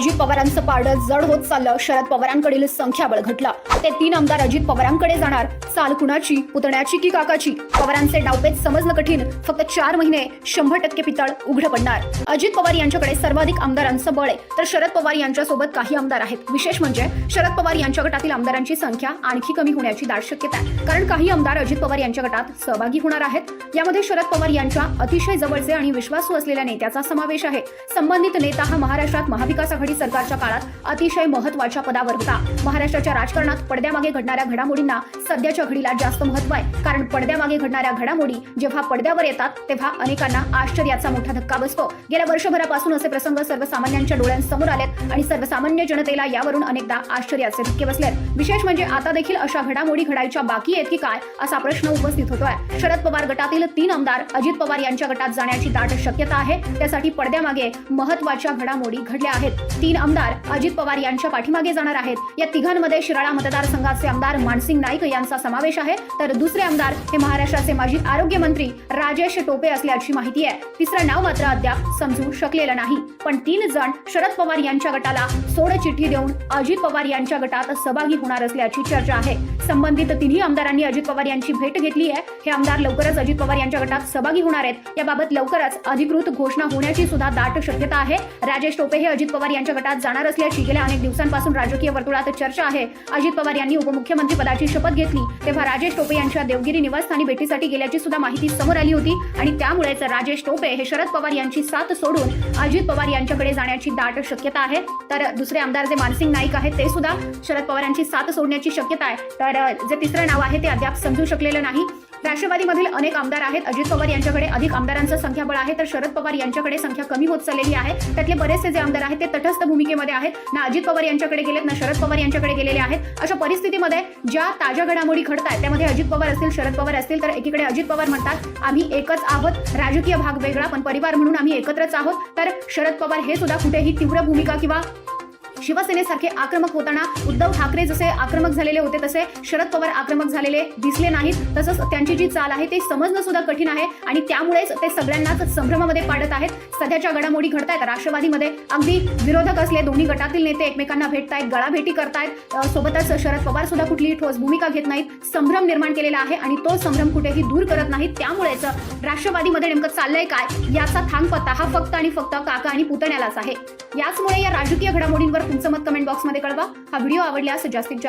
Oh, पवारांचं पारडं जड होत चाललं. शरद पवारांकडील संख्याबळ घटला ते तीन आमदार अजित पवारांकडे जाणार. चाल कुणाची? पुतण्याची की काकाची? पवारांचे डावपेच समजणं कठीण. फक्त चार महिने शंभर टक्के पितळ उघडं पडणार. अजित पवार यांच्याकडे सर्वाधिक आमदारांचं बळ आहे. तर शरद पवार यांच्यासोबत काही आमदार आहेत. विशेष म्हणजे शरद पवार यांच्या गटातील आमदारांची संख्या आणखी कमी होण्याची दाट शक्यता आहे. कारण काही आमदार अजित पवार यांच्या गटात सहभागी होणार आहेत. यामध्ये शरद पवार यांच्या अतिशय जवळचे आणि विश्वासू असलेल्या नेत्याचा समावेश आहे. संबंधित नेता हा महाराष्ट्रात महाविकास आघाडी सरकारच्या काळात अतिशय महत्त्वाच्या पदावर होता. महाराष्ट्राच्या राजकारणात पडद्यामागे घडणाऱ्या घडामोडींना सध्याच्या घडीला जास्त महत्त्व आहे. कारण पडद्यामागे घडणाऱ्या घडामोडी जेव्हा पडद्यावर येतात तेव्हा अनेकांना आश्चर्याचा मोठा धक्का बसतो. गेल्या वर्षभरापासून असे प्रसंग सर्वसामान्यांच्या डोळ्यांसमोर आलेत आणि सर्वसामान्य जनतेला यावरून अनेकदा आश्चर्याचे धक्के बसलेत. विशेष म्हणजे आता देखील अशा घडामोडी घडायच्या बाकी आहेत की काय असा प्रश्न उपस्थित होतोय. शरद पवार गटातील तीन आमदार अजित पवार यांच्या गटात जाण्याची दाट शक्यता आहे. त्यासाठी पडद्यामागे महत्त्वाच्या घडामोडी घडल्या आहेत. तीन आमदार अजित पवार यांच्या पाठीमागे जाणार आहेत. या तिघांमध्ये शिराळा मतदारसंघाचे आमदार मानसिंग नाईक यांचा समावेश आहे. तर दुसरे आमदार हे महाराष्ट्राचे माजी आरोग्य मंत्री राजेश टोपे असल्याची माहिती आहे. तिसरं नाव मात्र अद्याप समजू शकलेलं नाही. पण तीन जण शरद पवार यांच्या गटाला सोड चिठ्ठी देऊन अजित पवार यांच्या गटात सहभागी होणार असल्याची चर्चा आहे. संबंधित तिन्ही आमदारांनी अजित पवार यांची भेट घेतली आहे. हे आमदार लवकरच अजित पवार यांच्या गटात सहभागी होणार आहेत. याबाबत लवकरच अधिकृत घोषणा होण्याची सुद्धा दाट शक्यता आहे. राजेश टोपे हे अजित पवार यांच्या गटात जाणार असल्याची गेल्या अनेक दिवसांपासून राजकीय वर्तुळात चर्चा आहे. अजित पवार यांनी उपमुख्यमंत्री पदाची शपथ घेतली. तेव्हा राजेश टोपे यांच्या देवगिरी निवासस्थानी भेटीसाठी गेल्याची सुद्धा माहिती समोर आली होती आणि त्यामुळेच राजेश टोपे हे शरद पवार यांची साथ सोडून अजित पवार यांच्याकडे जाण्याची दाट शक्यता आहे. तर दुसरे आमदार जे मानसिंग नाईक आहेत ते सुद्धा शरद पवार यांची साथ सोडण्याची शक्यता आहे. तर जे तिसरं नाव आहे ते अद्याप समजू शकलेलं नाही. राष्ट्रवादीमधील अनेक आमदार आहेत. अजित पवार यांच्याकडे अधिक आमदारांचं संख्याबळ आहे तर शरद पवार यांच्याकडे संख्या कमी होत चाललेली आहे. त्यातले बरेचसे जे आमदार आहेत ते तटस्थ भूमिकेमध्ये आहेत. ना अजित पवार यांच्याकडे गेलेत ना शरद पवार यांच्याकडे गेलेले आहेत. अशा परिस्थितीमध्ये ज्या ताज्या घडामोडी घडत आहेत त्यामध्ये अजित पवार असतील शरद पवार असतील तर एकीकडे अजित पवार म्हणतात आम्ही एकच आहोत राजकीय भाग वेगळा पण परिवार म्हणून आम्ही एकत्रच आहोत. तर शरद पवार हे सुद्धा कुठेही तीव्र भूमिका किंवा शिवसेनेसारखे आक्रमक होताना उद्धव ठाकरे जसे आक्रमक झालेले होते तसे शरद पवार आक्रमक झालेले दिसले नाहीत. तसंच त्यांची जी चाल आहे ते समजणं सुद्धा कठीण आहे आणि त्यामुळेच ते सगळ्यांनाच संभ्रमामध्ये पाडत आहेत. सध्याच्या घडामोडी घडतायत. राष्ट्रवादीमध्ये अगदी विरोधक असले दोन्ही गटातील नेते एकमेकांना भेटतायत गळाभेटी करतायत. सोबतच शरद पवार सुद्धा कुठलीही ठोस भूमिका घेत नाहीत. संभ्रम निर्माण केलेला आहे आणि तो संभ्रम कुठेही दूर करत नाहीत. त्यामुळेच राष्ट्रवादीमध्ये नेमकं चाललंय काय याचा थांग पत्ता हा फक्त आणि फक्त काका आणि पुतण्यालाच आहे. याचमुळे या राजकीय घडामोडींवर तुमचं मत कमेंट बॉक्समध्ये कळवा. हा व्हिडिओ आवडल्यास जास्तीत जास्त